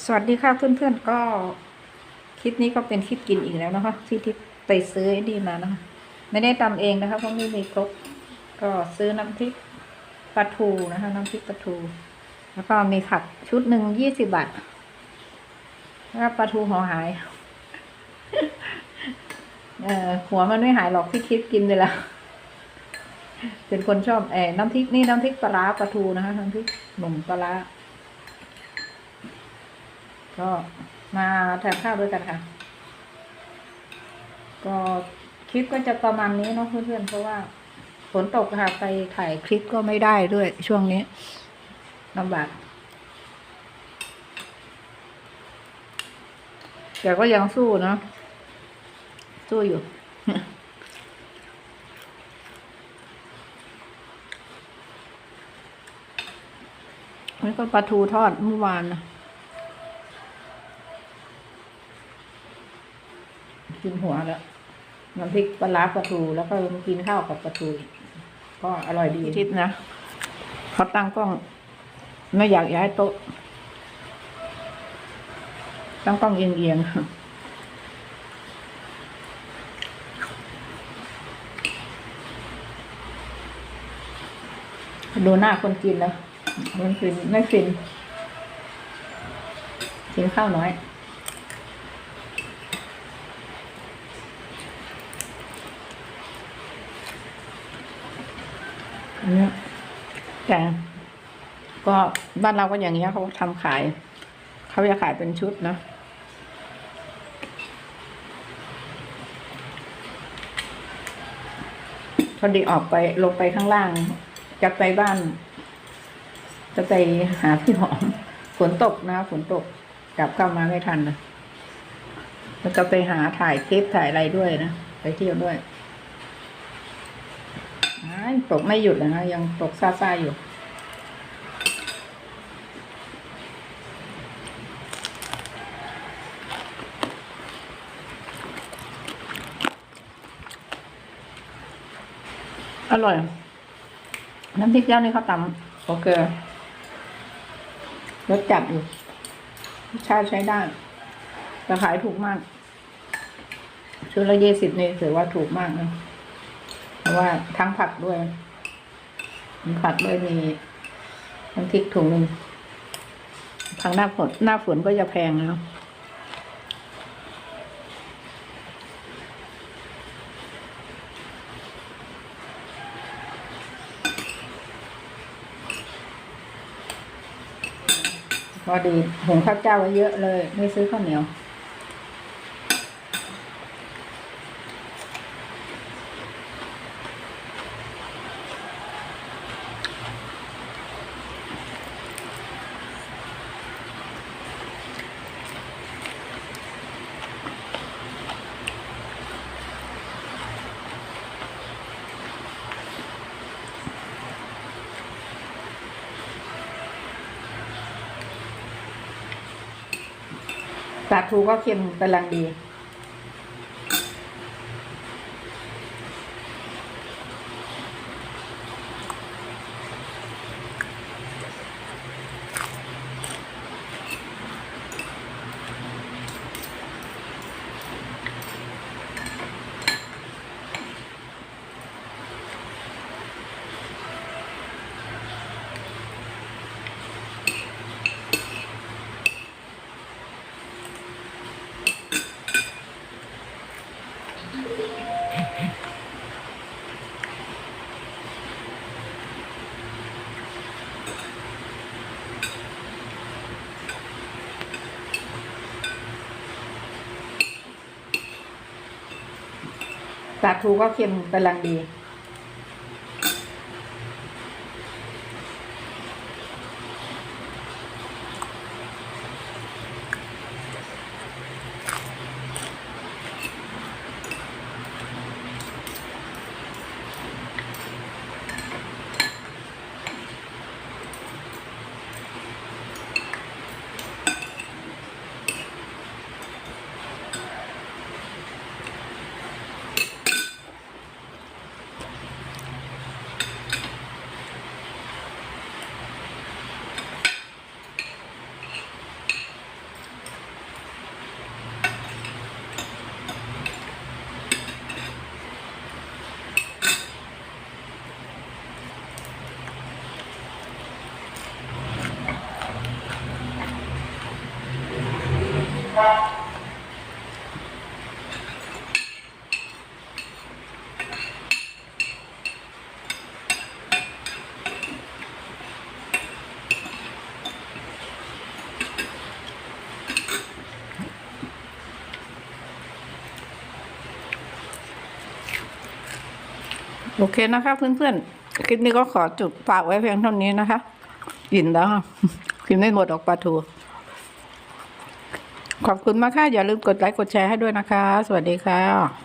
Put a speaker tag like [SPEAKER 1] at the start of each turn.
[SPEAKER 1] สวัสดีค่ะเพื่อนๆก็คลิปนี้ก็เป็นคลิปกินอีกแล้วนะคะที่ที่ไปซื้อไอ้นี่มานะคะไม่ได้ตำเองนะคะเพราะไม่มีครกก็ซื้อน้ำพริกปลาทูนะคะ น้ำพริกปลาทู แล้วก็มีผักชุดหนึ่งยี่สิบบาทแล้วปลาทูหัวหายเออหัวมันไม่หายหรอกพี่คิดกินไปแล้วเป็นคนชอบเออน้ำพริกนี่น้ำพริกปลาร้าปลาทูนะคะน้ำพริกหนุ่มปลาร้า ก็มาแทนข้าวด้วยกันค่ะ ก็คลิปก็จะประมาณนี้เนาะเพื่อนๆเพราะว่าฝนตกค่ะไปถ่ายคลิปก็ไม่ได้ด้วยช่วงนี้ลำบากแต่ก็ยังสู้เนาะสู้อยู่ นี่ก็ปลาทูทอดเมื่อวานนะ กินหัวแล้วน้ำพริกปลาร้าปลาทูแล้วก็มากินข้าวกับปลาทูอีกก็อร่อยดีทิพย์นะเขาตั้งกล้องไม่อยากย้ายโต๊ะตั้งกล้องเอียงๆดูหน้าคนกินแล้วมันฟินไม่ฟินกินข้าวน้อย เนี้ยแต่ก็บ้านเราก็อย่างเงี้ยเขาทำขาย เขาจะขายเป็นชุดนะพอดีออกไปลงไปข้างล่าง จะไปบ้าน จะไปหาพี่หอมฝนตกนะฝนตกกลับเข้ามาไม่ทันนะแล้วก็ไปหาถ่ายคลิปถ่ายอะไรด้วยนะ ไปเที่ยวด้วย ตกไม่หยุดนะยังตกซาซาอยู่ อร่อย น้ำพริกย่างนี่เขาตำโอเครสจัดอยู่รสชาติใช้ได้แต่ขายถูกมากชุดละยี่สิบนี่ถือว่าถูกมากนะเพ ราะว่าทั้งผักด้วย ผักด้วยมีน้ำพริกถุงหนึ่งทางหน้าฝนหน้าฝนก็จะแพงแล้วพอดีหุงข้าวเจ้าไว้เยอะเลย ไม่ซื้อข้าวเหนียว ปลาทูก็เค็มกำลังดี ปลาทูก็เค็มกำลังดี โอเคนะคะเพื่อนๆ คลิปนี้ก็ขอจุดฝากไว้เพียงเท่านี้นะคะอิ่มแล้วค่ะกินไม่หมดออกปลาทู ขอบคุณมากค่ะ อย่าลืมกดไลค์กดแชร์ให้ด้วยนะคะ สวัสดีค่ะ